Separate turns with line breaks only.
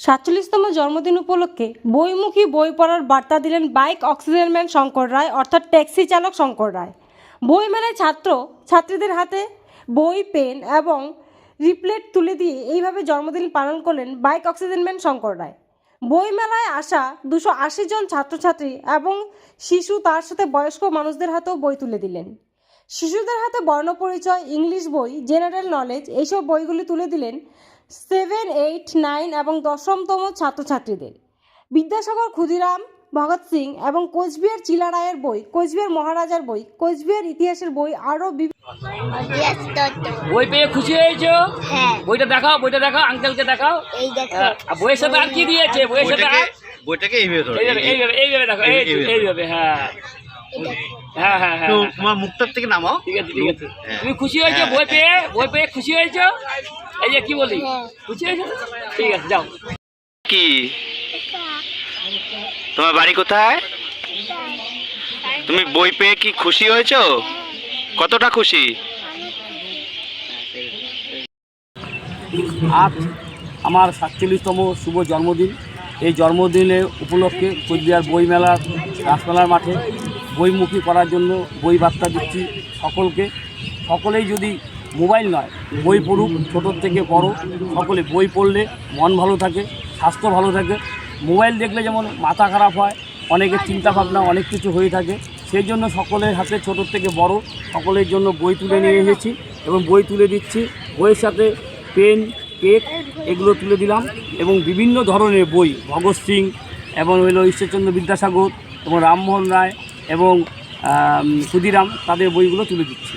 সাতচল্লিশতম জন্মদিন উপলক্ষে বইমুখী বই পড়ার বার্তা দিলেন bike oxygen man Shankar Roy, অর্থাৎ ট্যাক্সি চালক শঙ্কর রায়। বইমেলায় ছাত্র, ছাত্রীদের হাতে বই, পেন এবং রিপ্লেট তুলে দিয়ে এইভাবে জন্মদিন পালন করলেন bike oxygen man Shankar Roy. বইমেলায় আসা দুশো আশি জন ছাত্রছাত্রী এবং শিশু তার সাথে বয়স্ক মানুষদের হাতেও বই তুলে দিলেন। শিশুদের হাতে বর্ণপরিচয়, ইংলিশ বই, জেনারেল নলেজ, এইসব বইগুলি তুলে দিলেন সেভেন এইট নাইন এবং দশমতম ছাত্রছাত্রীদের। বিদ্যাসাগর ক্ষুদিরাম ভগৎ সিং এবং কোচবিহার চিলারায়ের বই কোচবিহার মহারাজার বই কোচবিহার ইতিহাসের বই আরও
বই পেয়ে খুশি হয়েছো?
হ্যাঁ।
বইটা দেখাও বইটা দেখাও আঙ্কেলকে দেখাও।
এই দেখো।
আর বইয়ের সাথে আর কি দিয়েছে? বইয়ের সাথে
বইটাকে এইভাবে
এইভাবে এইভাবে এইভাবে দেখো
এইভাবে।
এইভাবে হ্যাঁ। হ্যাঁ হ্যাঁ হ্যাঁ হ্যাঁ।
তোমার মুখটার থেকে নামাও।
ঠিক আছে ঠিক আছে। তুমি খুশি হয়েছো?
হ্যাঁ।
বই পেয়ে বই পেয়ে খুশি হয়েছো? এই যে কি বলি? হয়েছো ঠিক আছে যাও।
কি? তোমার বাড়ি কোথায়? তুমি বই পেয়ে কি খুশি হয়েছো? কতটা খুশি?
আজ আমার সাতচল্লিশতম শুভ জন্মদিন। এই জন্মদিনে উপলক্ষে কোচবিহার বইমেলার রাসমেলার মাঠে বইমুখী করার জন্য বই বার্তা দিচ্ছি সকলকে। সকলেই যদি মোবাইল নয়, বই পড়ুক, ছোটোর থেকে বড়, সকলে বই পড়লে মন ভালো থাকে, স্বাস্থ্য ভালো থাকে। মোবাইল দেখলে যেমন মাথা খারাপ হয়, অনেকের চিন্তা ভাবনা অনেক কিছু হয়ে থাকে। সেই জন্য সকলের হাতে ছোটোর থেকে বড়, সকলের জন্য বই তুলে নিয়ে এসেছি এবং বই তুলে দিচ্ছি। বইয়ের সাথে পেন, কেক এগুলো তুলে দিলাম এবং বিভিন্ন ধরনের বই, ভগৎ সিং এবং হইল ঈশ্বরচন্দ্র বিদ্যাসাগর এবং রামমোহন রায় এবং ক্ষুদিরাম তাদের বইগুলো তুলে দিচ্ছি।